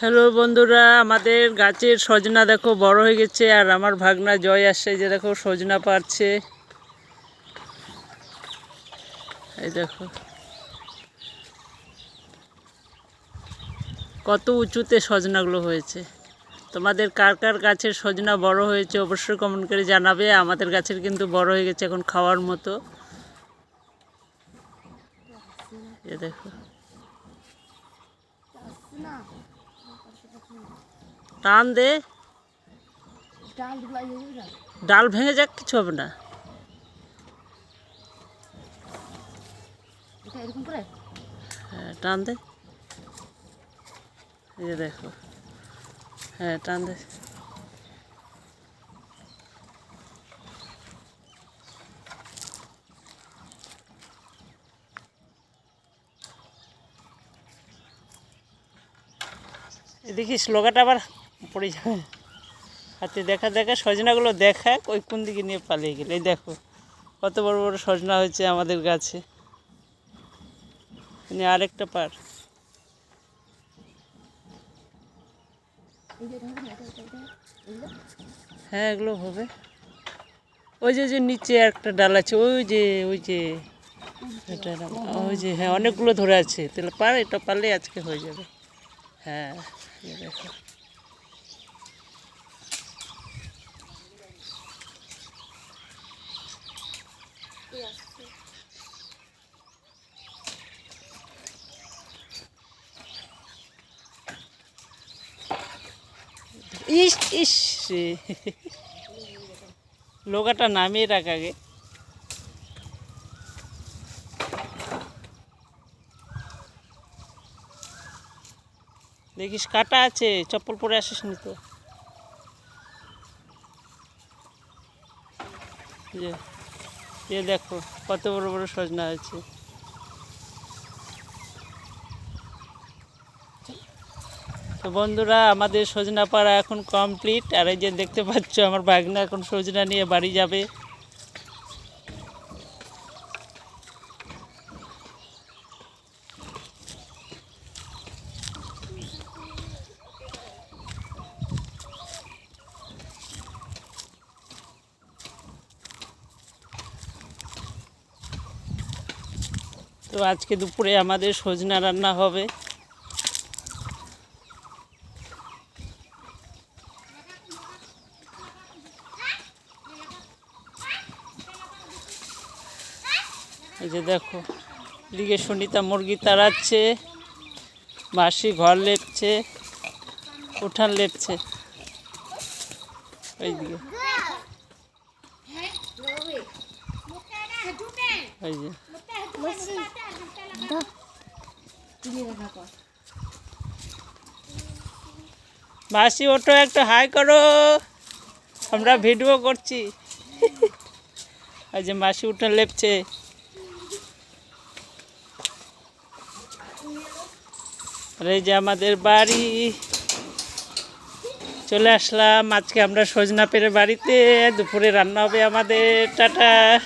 Hello বন্ধুরা, আমাদের গাছের সজনা দেখো বড় হয়ে গেছে আর আমার ভাগনা জয় আসছে যে দেখো সজনা পারছে এই দেখো। কত উঁচুতে সজনাগুলো হয়েছে। তোমাদের কার কার গাছের সজনা বড় হয়েছে অবশ্যই কমেন্ট করে জানাবে, আমাদের গাছের কিন্তু বড় হয়ে গেছে এখন খাওয়ার মতো। এ দেখো। টান দে। ডাল ভেঙে যাক, কিছু হবে না। হ্যাঁ টান দে। দেখো। হ্যাঁ টান দে। এ দেখিস লোকাটা আবার পড়ে যাবে। হাতে দেখা দেখা সজনাগুলো দেখা ওই কোন দিকে নিয়ে পালিয়ে গেলে। এই দেখো, কত বড় বড় সজনা হয়েছে আমাদের গাছে। মানে আরেকটা পার হ্যাঁ এগুলো হবে। ওই যে যে নিচে একটা ডাল আছে, ওই যে ওই যে, এটা ওই যে হ্যাঁ অনেকগুলো ধরে আছে। তাহলে পার, এটা পারলে আজকে হয়ে যাবে। হ্যাঁ দেখো। ইস ইস। লোকাটা নামিয়ে রাখ আগে। দেখিস, কাটা আছে, চপ্পল পরে আসিস নি তো। যে দেখো, কত বড় বড় সজনা আছে। তো বন্ধুরা, আমাদের সজনা পাড়া এখন কমপ্লিট আর এই যে দেখতে পাচ্ছ, আমার বাগনা এখন সজনা নিয়ে বাড়ি যাবে। তো আজকে দুপুরে আমাদের সজনা রান্না হবে। এই যে দেখো, এদিকে সুনিতা মুরগি তাড়াচ্ছে, মাসি ঘর লেপছে, উঠান লেপছে। ওই যে। মাসি ওটো একটু, হাই করো। আমরা ভিডিও করছি। যে মাসি উঠান লেপছে। আর এই যে আমাদের বাড়ি। চলে আসলাম। আজকে আমরা সজনা পেরে বাড়িতে। দুপুরে রান্না হবে আমাদের। টাটা।